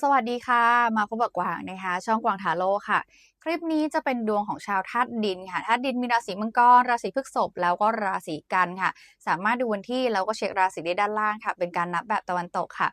สวัสดีค่ะ มาพบกับกวางนะคะ ช่องกวางทาโร่ค่ะ คลิปนี้จะเป็นดวงของชาวธาตุดินค่ะธาตุดินมีราศีมังกร ราศีพฤษภแล้วก็ราศีกันค่ะ สามารถดูวันที่แล้วก็เช็คราศีได้ด้านล่างค่ะ เป็นการนับแบบตะวันตกค่ะ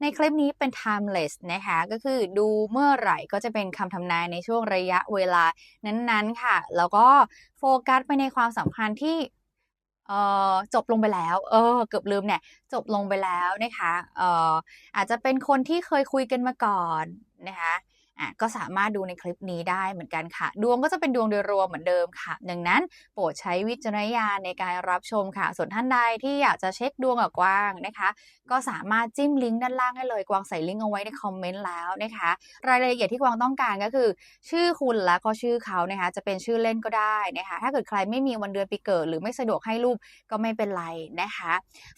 ในคลิปนี้เป็น timeless นะคะ ก็คือดูเมื่อไหร่ก็จะเป็นคำทำนายในช่วงระยะเวลานั้นๆค่ะ แล้วก็โฟกัสไปในความสัมพันธ์ที่ จบลงไปแล้ว เออ เกือบลืมเนี่ย จบลงไปแล้วนะคะเอออาจจะเป็นคนที่เคยคุยกันมาก่อนนะคะ อะก็สามารถดูในคลิปนี้ได้เหมือนกันค่ะ ดวงก็จะเป็นดวงโดยรวมเหมือนเดิมค่ะ ดังนั้นโปรดใช้วิจารณญาณในการรับชมค่ะ ส่วนท่านใดที่อยากจะเช็คดวงกับกวางนะคะ ก็สามารถจิ้มลิงก์ด้านล่างให้เลยกวางใส่ลิงก์เอาไว้ในคอมเมนต์แล้วนะคะ รายละเอียดที่กวางต้องการก็คือ ชื่อคุณแล้วก็ชื่อเขานะคะ จะเป็นชื่อเล่นก็ได้นะคะ ถ้าเกิดใครไม่มีวันเดือนปีเกิด หรือไม่สะดวกให้รูปก็ไม่เป็นไรนะคะ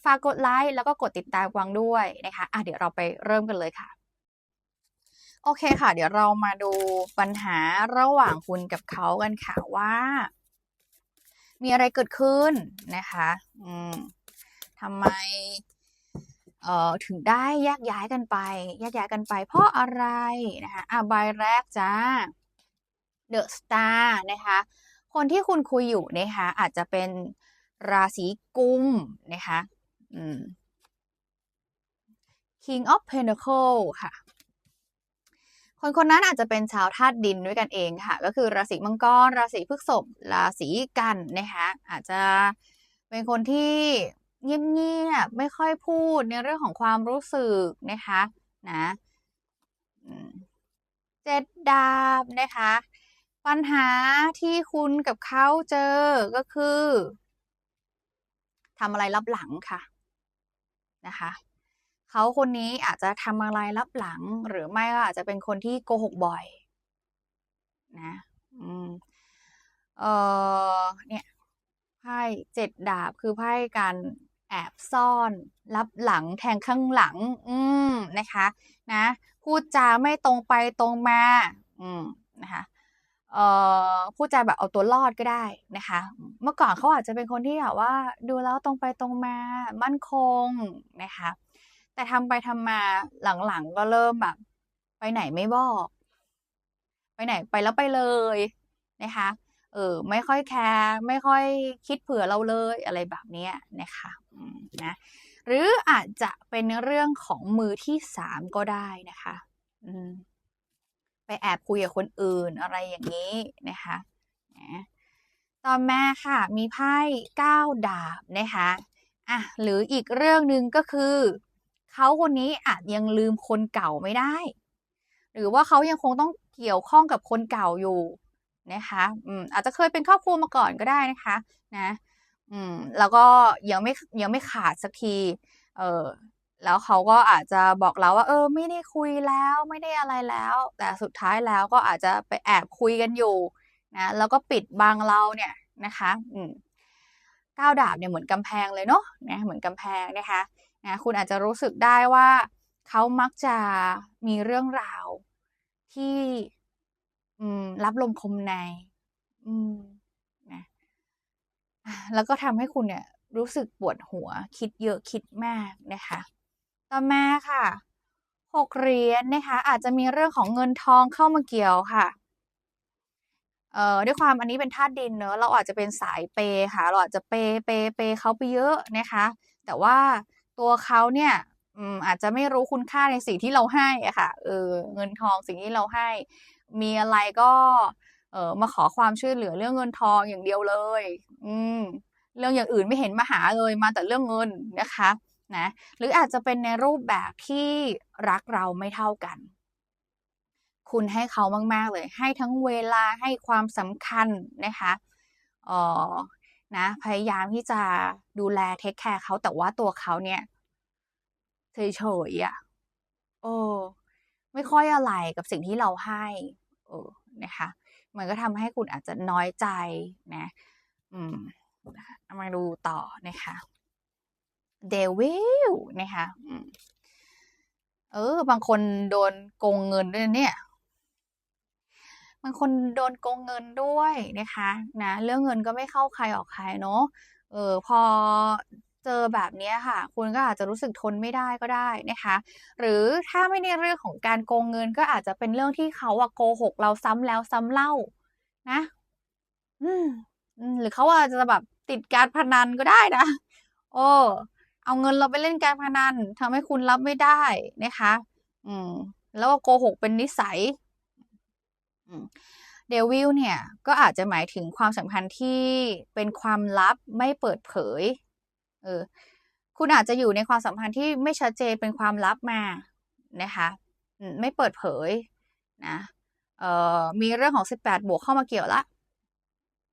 ฝากกดไลค์แล้วก็กดติดตามกวางด้วยนะคะอะเดี๋ยวเราไปเริ่มกันเลยค่ะ โอเคค่ะ เดี๋ยวเรามาดูปัญหาระหว่างคุณกับเขากันค่ะว่า มีอะไรเกิดขึ้นนะคะ อืมทำไม เอ่อถึงได้แยกย้ายกันไป แยกย้ายกันไป เพราะอะไรนะคะอะใบแรกจ้า The Star นะคะ คนที่คุณคุยอยู่นะคะอาจจะเป็นราศีกุมนะคะ อืม King of Pentacle ค่ะ คนคนนั้นอาจจะเป็นชาวธาตุดินด้วยกันเองค่ะ ก็คือราศีมังกร ราศีพฤษภราศีกันนะคะอาจจะเป็นคนที่เงียบๆไม่ค่อยพูดในเรื่องของความรู้สึกนะคะนะเจ็ดดาบนะคะ ปัญหาที่คุณกับเขาเจอก็คือทำอะไรลับหลังค่ะนะคะ เขาคนนี้อาจจะทำอะไรลับหลัง หรือไม่ก็อาจจะเป็นคนที่โกหกบ่อย นะ อืม เออเนี่ยไพ่เจ็ดดาบคือไพ่การแอบซ่อนลับหลังแทงข้างหลัง อืมนะคะ นะ พูดจาไม่ตรงไปตรงมา อืมนะคะเอ่อพูดจาแบบเอาตัวรอดก็ได้นะคะ เมื่อก่อนเขาอาจจะเป็นคนที่แบบว่าดูแล้วตรงไปตรงมามั่นคงนะคะ แต่ทำไปทำมาหลังๆก็เริ่มแบบ ไปไหนไม่บอก ไปไหนไปแล้วไปเลยนะคะ เออ ไม่ค่อยแคร์ไม่ค่อยคิดเผื่อเราเลยอะไรแบบนี้นะคะนะหรืออาจจะเป็นเรื่องของมือที่สามก็ได้นะคะไปแอบคุยกับคนอื่นอะไรอย่างนี้นะคะนะต่อมาค่ะ มีไพ่เก้าดาบนะคะอะหรืออีกเรื่องหนึ่งก็คือ เขาคนนี้อาจยังลืมคนเก่าไม่ได้ หรือว่าเขายังคงต้องเกี่ยวข้องกับคนเก่าอยู่นะคะอืมอาจจะเคยเป็นครอบครัวมาก่อนก็ได้นะคะนะอืมแล้วก็ยังไม่ยังไม่ขาดสักทีเออแล้วเขาก็อาจจะบอกเราว่า เออ ไม่ได้คุยแล้วไม่ได้อะไรแล้ว แต่สุดท้ายแล้วก็อาจจะไปแอบคุยกันอยู่นะแล้วก็ปิดบังเราเนี่ยนะคะอืมก้าวดาบเนี่ยเหมือนกำแพงเลยเนาะนะเหมือนกำแพงนะคะ นะคุณอาจจะรู้สึกได้ว่าเขามักจะมีเรื่องราวที่รับลมคมในมนะแล้วก็ทำให้คุณเนี่ยรู้สึกปวดหัวคิดเยอะคิดมากนะคะ ต่อมาค่ะหกเหรียญนะคะ อาจจะมีเรื่องของเงินทองเข้ามาเกี่ยวค่ะเอ่อด้วยความอันนี้เป็นธาตุดินเนอะเราอาจจะเป็นสายเปค่ะ เราอาจจะเปเปเปเขาไปเยอะนะคะ แต่ว่า ตัวเขาเนี่ยอาจจะไม่รู้คุณค่าในสิ่งที่เราให้อะค่ะเออเงินทองสิ่งที่เราให้ มีอะไรก็เออมาขอความช่วยเหลือเรื่องเงินทองอย่างเดียวเลย อืมเรื่องอย่างอื่นไม่เห็นมาหาเลยมาแต่เรื่องเงินนะคะนะหรืออาจจะเป็นในรูปแบบที่รักเราไม่เท่ากัน คุณให้เขามาก ๆ เลย ให้ทั้งเวลาให้ความสำคัญนะคะออ นะพยายามที่จะดูแลเทคแคร์เขาแต่ว่าตัวเขาเนี่ยเฉยๆอะเออไม่ค่อยอะไรกับสิ่งที่เราให้เออนะคะ มันก็ทำให้คุณอาจจะน้อยใจนะอืมมาดูต่อนะคะเดวิลนะคะเออบางคนโดนโกงเงินด้วยเนี่ย บางคนโดนโกงเงินด้วยนะคะนะเรื่องเงินก็ไม่เข้าใครออกใครเนาะเออพอเจอแบบนี้ค่ะ คุณก็อาจจะรู้สึกทนไม่ได้ก็ได้นะคะ หรือถ้าไม่ในเรื่องของการโกงเงินก็อาจจะเป็นเรื่องที่เขาอะโกหกเราซ้ำแล้วซ้ำเล่านะอืมอืมหรือเขาอาจจะแบบติดการพนันก็ได้นะเออเอาเงินเราไปเล่นการพนันทำให้คุณรับไม่ได้นะคะ อืม แล้วก็โกหกเป็นนิสัย เดวิลเนี่ยก็อาจจะหมายถึงความสัมพันธ์ที่เป็นความลับไม่เปิดเผย เออ คุณอาจจะอยู่ในความสัมพันธ์ที่ไม่ชัดเจนเป็นความลับมานะคะไม่เปิดเผยนะเอ่อมีเรื่องของ 18 บวกเข้ามาเกี่ยวละ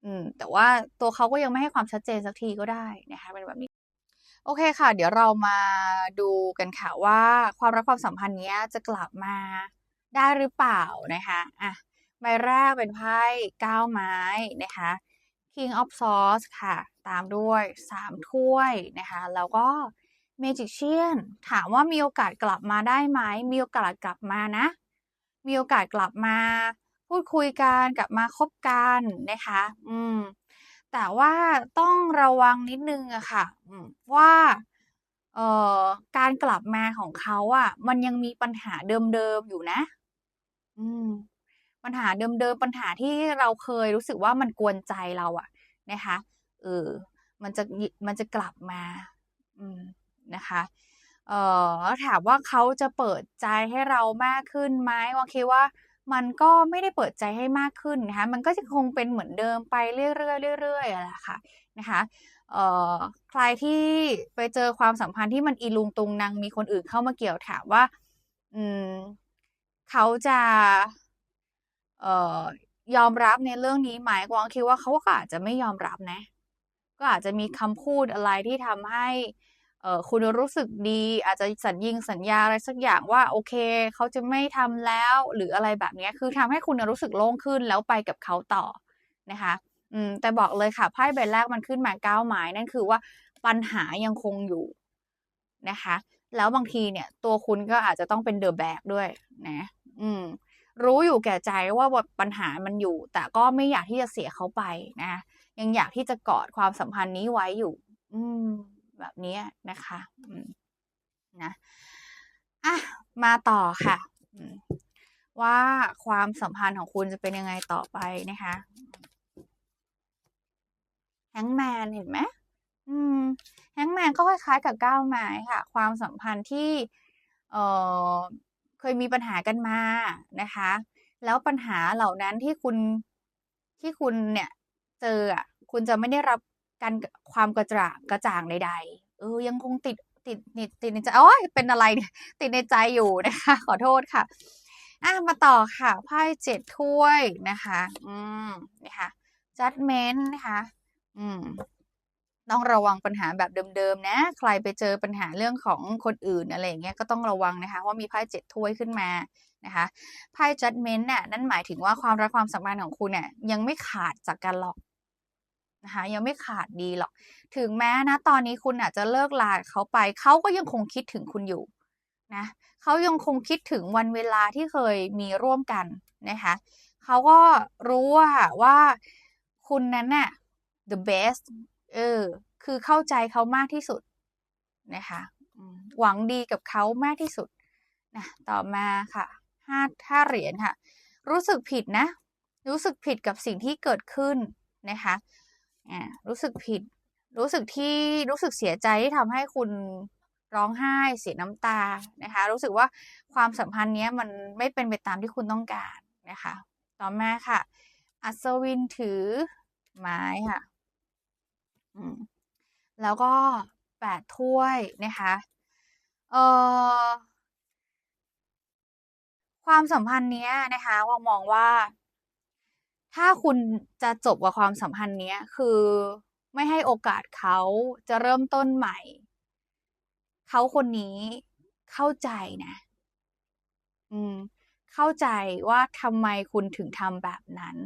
อืม แต่ว่าตัวเขาก็ยังไม่ให้ความชัดเจนสักทีก็ได้นะคะเป็นแบบนี้ โอเคค่ะ เดี๋ยวเรามาดูกันค่ะว่าความรักความสัมพันธ์เนี้ยจะกลับมาได้หรือเปล่านะคะ อะ ใบแรกเป็นไพ่9ไม้นะคะ King of Swords ค่ะ ตามด้วย 3 ถ้วยนะคะ แล้วก็ Magician ถามว่ามีโอกาสกลับมาได้ไหม มีโอกาสกลับมานะ มีโอกาสกลับมา พูดคุยกันกลับมาคบกันนะคะ อืม แต่ว่าต้องระวังนิดนึงอะค่ะว่าเอ่อการกลับมาของเขาอะมันยังมีปัญหาเดิมๆอยู่นะ อืม ปัญหาเดิมๆปัญหาที่เราเคยรู้สึกว่ามันกวนใจเราอะนะคะเออมันจะมันจะกลับมาอืมนะคะเออแล้วถามว่าเขาจะเปิดใจให้เรามากขึ้นไหมวาคิดว่ามันก็ไม่ได้เปิดใจให้มากขึ้นนะคะมันก็จะคงเป็นเหมือนเดิมไปเรื่อยๆเรื่อยๆอะแหละค่ะนะคะเอ่อใครที่ไปเจอความสัมพันธ์ที่มันอีลุงตุงนังมีคนอื่นเข้ามาเกี่ยวถามว่า อืมเขาจะ ยอมรับในเรื่องนี้ไหมกวางคิดว่าเขาก็อาจจะไม่ยอมรับนะ ก็อาจจะมีคำพูดอะไรที่ทำให้คุณรู้สึกดี อาจจะสัญญิงสัญญาอะไรสักอย่างว่าโอเค เขาจะไม่ทำแล้วหรืออะไรแบบนี้คือทำให้คุณรู้สึกโล่งขึ้นแล้วไปกับเขาต่อนะคะอืมแต่บอกเลยค่ะไพ่ใบแรกมันขึ้นมา9ไม้นั่นคือว่าปัญหายังคงอยู่นะคะ แล้วบางทีเนี่ย ตัวคุณก็อาจจะต้องเป็น The Bag ด้วยนะ อืม รู้อยู่แก่ใจว่าปัญหามันอยู่ แต่ก็ไม่อยากที่จะเสียเขาไปนะ ยังอยากที่จะกอดความสัมพันธ์นี้ไว้อยู่ อืม แบบนี้นะคะอืมนะอะมาต่อค่ะ ว่าความสัมพันธ์ของคุณจะเป็นยังไงต่อไปนะคะ Hangman เห็นไหมอืม Hangman ก็คล้ายๆกับ9ไม้ค่ะ ความสัมพันธ์ที่ เอ่อ เคยมีปัญหากันมานะคะ แล้วปัญหาเหล่านั้นที่คุณที่คุณเนี่ยเจออะคุณจะไม่ได้รับการความกระจ่างกระจ่างใดๆเออยังคงติดติดนิดติดในใจโอ๊ยเป็นอะไรติดในใจอยู่นะคะ ขอโทษค่ะอะมาต่อค่ะไพ่7ถ้วยนะคะ อืมนะคะ Judgment นะคะ อืม ต้องระวังปัญหาแบบเดิมๆนะ ใครไปเจอปัญหาเรื่องของคนอื่นอะไรอย่างเงี้ยก็ต้องระวังนะคะเพรามีไพ่7ถ้วยขึ้นมานะคะไพ่ Judgment น่ะนั่นหมายถึงว่าความรักความสัมพันธ์ของคุณเนี่ยยังไม่ขาดจากกันหรอกนะคะยังไม่ขาดดีหรอก ถึงแม้ณตอนนี้คุณอาจจะเลิกลาเขาไปเขาก็ยังคงคิดถึงคุณอยู่นะเขายังคงคิดถึงวันเวลาที่เคยมีร่วมกันนะคะเขาก็รู้อะค่ะว่าคุณนั้นน่ะ the best เออ คือเข้าใจเขามากที่สุดนะคะหวังดีกับเขามากที่สุดนะต่อมาค่ะ5 5เหรียญค่ะ รู้สึกผิดนะ รู้สึกผิดกับสิ่งที่เกิดขึ้นนะคะอารู้สึกผิด รู้สึกที่รู้สึกเสียใจที่ทำให้คุณร้องไห้เสียน้ำตานะคะ รู้สึกว่าความสัมพันธ์เนี้ยมันไม่เป็นไปตามที่คุณต้องการนะคะ ต่อมาค่ะ อัศวินถือไม้ค่ะ แล้วก็8ถ้วยนะคะเอ่อความสัมพันธ์เนี้ยนะคะเรามองว่า ถ้าคุณจะจบกับความสัมพันธ์เนี้ย คือไม่ให้โอกาสเขาจะเริ่มต้นใหม่ เขาคนนี้เข้าใจนะ อืม เข้าใจว่าทำไมคุณถึงทำแบบนั้น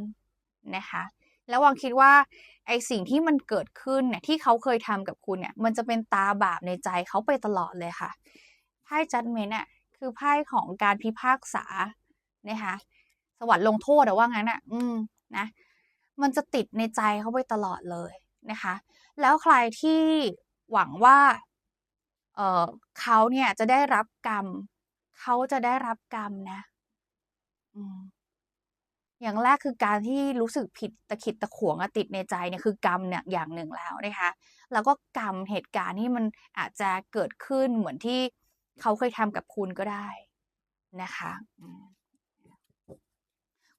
นะคะ แล้ววางคิดว่าไอสิ่งที่มันเกิดขึ้นเนี่ยที่เขาเคยทำกับคุณเนี่ย มันจะเป็นตาบาปในใจเขาไปตลอดเลยค่ะไพ่ Judgment อะคือไพ่ของการพิพากษานะคะสวรรค์ลงโทษอะว่างั้นน่ะอืมนะมันจะติดในใจเขาไปตลอดเลยนะคะ แล้วใครที่หวังว่าเออเขาเนี่ยจะได้รับกรรม เขาจะได้รับกรรมนะ อืม อย่างแรกคือการที่รู้สึกผิดตะขิดตะขวงติดในใจเนี่ยคือกรรมเนี่ยอย่างหนึ่งแล้วนะคะ แล้วก็กรรมเหตุการณ์ที่มันอาจจะเกิดขึ้นเหมือนที่เขาเคยทำกับคุณก็ได้นะคะ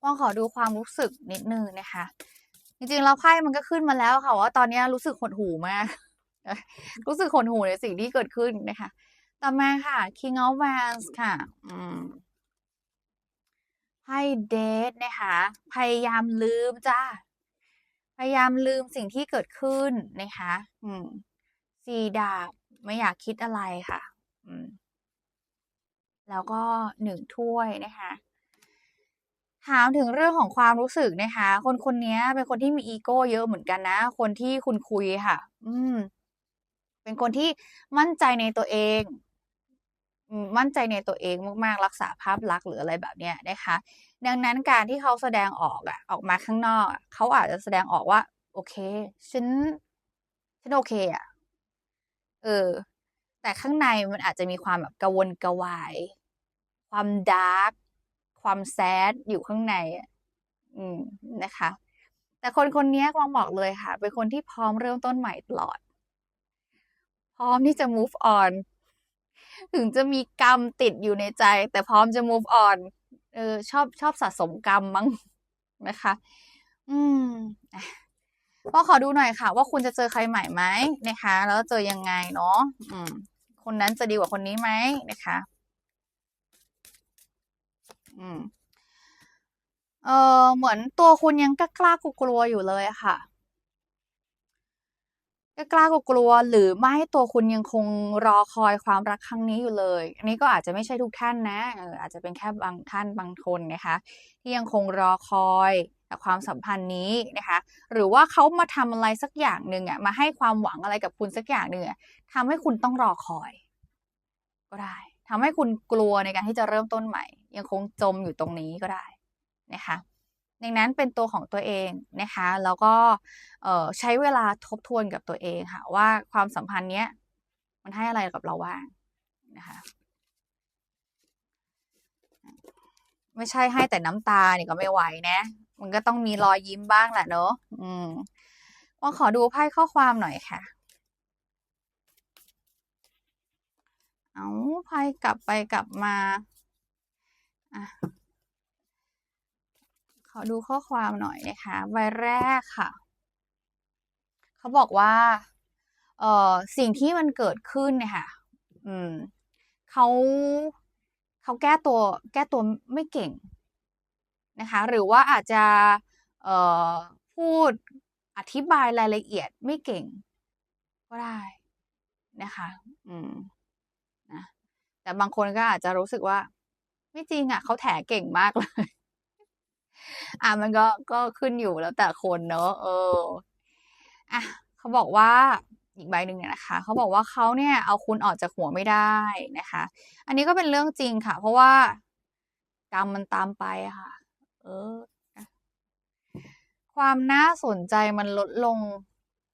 ว่างขอดูความรู้สึกนิดนึงนะคะ จริงๆแล้วไพ่มันก็ขึ้นมาแล้วค่ะว่าตอนนี้รู้สึกหดหูมาก รู้สึกหดหูในสิ่งที่เกิดขึ้นนะคะ ต่อมาค่ะ King of Wands ค่ะ อืม ไพ่เดทนะคะ พยายามลืมจ้า พยายามลืมสิ่งที่เกิดขึ้นนะคะ อืมสีดาบไม่อยากคิดอะไรค่ะ อืม แล้วก็หนึ่งถ้วยนะคะถามถึงเรื่องของความรู้สึกนะคะ คนคนนี้เป็นคนที่มีอีโก้เยอะเหมือนกันนะ คนที่คุณคุยค่ะ อืม เป็นคนที่มั่นใจในตัวเอง มั่นใจในตัวเองมากๆ รักษาภาพลักษณ์หรืออะไรแบบเนี้ยนะคะ ดังนั้นการที่เขาแสดงออกอะออกมาข้างนอกเขาอาจจะแสดงออกว่า โอเค ฉัน ฉันโอเคอะเออ แต่ข้างในมันอาจจะมีความแบบกระวนกระวาย ความดาร์กความแซดอยู่ข้างในอะอืมนะคะ แต่คนคนนี้กวางบอกเลยค่ะ เป็นคนที่พร้อมเริ่มต้นใหม่ตลอด พร้อมที่จะ move on ถึงจะมีกรรมติดอยู่ในใจ แต่พร้อมจะ move on เออชอบชอบสะสมกรรมมั้งนะคะ อืมก็ขอดูหน่อยค่ะ ว่าคุณจะเจอใครใหม่ไหมนะคะ แล้วเจอยังไงเนาะอืม คนนั้นจะดีกว่าคนนี้ไหมนะคะ อืมเออเหมือนตัวคุณยังกล้ากลัวอยู่เลยค่ะ กล้ากกลัวหรือไม่ตัวคุณยังคงรอคอยความรักครั้งนี้อยู่เลย อันนี้ก็อาจจะไม่ใช่ทุกท่านนะเอออาจจะเป็นแค่บางท่านบางคนนะคะ ที่ยังคงรอคอยกับความสัมพันธ์นี้นะคะ หรือว่าเขามาทำอะไรสักอย่างหนึ่งอะมาให้ความหวังอะไรกับคุณสักอย่างหนึ่งอะทำให้คุณต้องรอคอย ก็ได้ทำให้คุณกลัวในการที่จะเริ่มต้นใหม่ ยังคงจมอยู่ตรงนี้ก็ได้นะคะ ดังนั้นเป็นตัวของตัวเองนะคะแล้วก็ใช้เวลาทบทวนกับตัวเองค่ะว่าความสัมพันธ์เนี้ยมันให้อะไรกับเราบ้างนะคะไม่ใช่ให้แต่น้ำตาเนี่ยก็ไม่ไหวนะ มันก็ต้องมีรอยยิ้มบ้างแหละเนอะอืมว่าขอดูไพ่ข้อความหน่อยค่ะ เอาไพ่กลับไปกลับมา อะ อดูข้อความหน่อยนะคะใบแรกค่ะ เขาบอกว่า เอ่อสิ่งที่มันเกิดขึ้นเนี่ยค่ะ อืมเขาเขาแก้ตัวแก้ตัวไม่เก่งนะคะ หรือว่าอาจจะเอ่อพูดอธิบายรายละเอียดไม่เก่ง ก็ได้นะคะ อืมนะแต่บางคนก็อาจจะรู้สึกว่า ไม่จริงอะเขาแถเก่งมากเลย อะมันก็ก็ขึ้นอยู่แล้วแต่คนเนอะเอออะเขาบอกว่าอีกใบหนึ่งเนี่ยนะคะเขาบอกว่าเขาเนี่ยเอาคุณออกจากหัวไม่ได้นะคะ อันนี้ก็เป็นเรื่องจริงค่ะ เพราะว่ากรรมมันตามไปค่ะ เออ ความน่าสนใจมันลดลง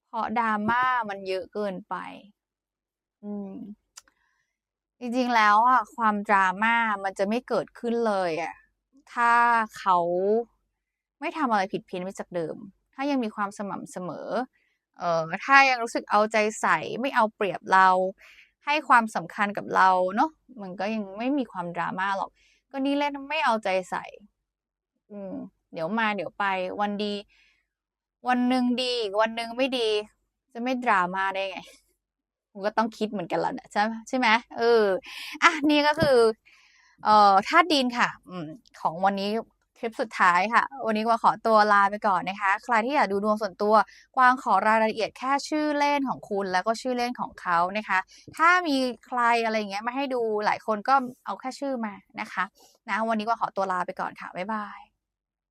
เพราะดราม่ามันเยอะเกินไป อืมจริงๆแล้วอะความดราม่ามันจะไม่เกิดขึ้นเลยอะ ถ้าเขาไม่ทำอะไรผิดเพี้ยนไปจากเดิม ถ้ายังมีความสม่ำเสมอ เอ่อถ้ายังรู้สึกเอาใจใส่ไม่เอาเปรียบเรา ให้ความสำคัญกับเราเนาะมันก็ยังไม่มีความดราม่าหรอก ก็นี่เล่นไม่เอาใจใส่ อืม เดี๋ยวมาเดี๋ยวไป วันดี วันหนึ่งดีวันหนึ่งไม่ดี จะไม่ดราม่าได้ไงผมก็ต้องคิดเหมือนกันแล้วนะใช่ใช่ไหมเอออะนี่ก็คือ เอ่อธาตุดินค่ะอของวันนี้คลิปสุดท้ายค่ะ วันนี้กวางขอตัวลาไปก่อนนะคะ ใครที่อยากดูดวงส่วนตัว กวางขอรายละเอียดแค่ชื่อเล่นของคุณ แล้วก็ชื่อเล่นของเขานะคะ ถ้ามีใครอะไรเงี้ยมาให้ดูหลายคนก็เอาแค่ชื่อมานะคะ นะวันนี้กวางขอตัวลาไปก่อนค่ะบ๊ายบาย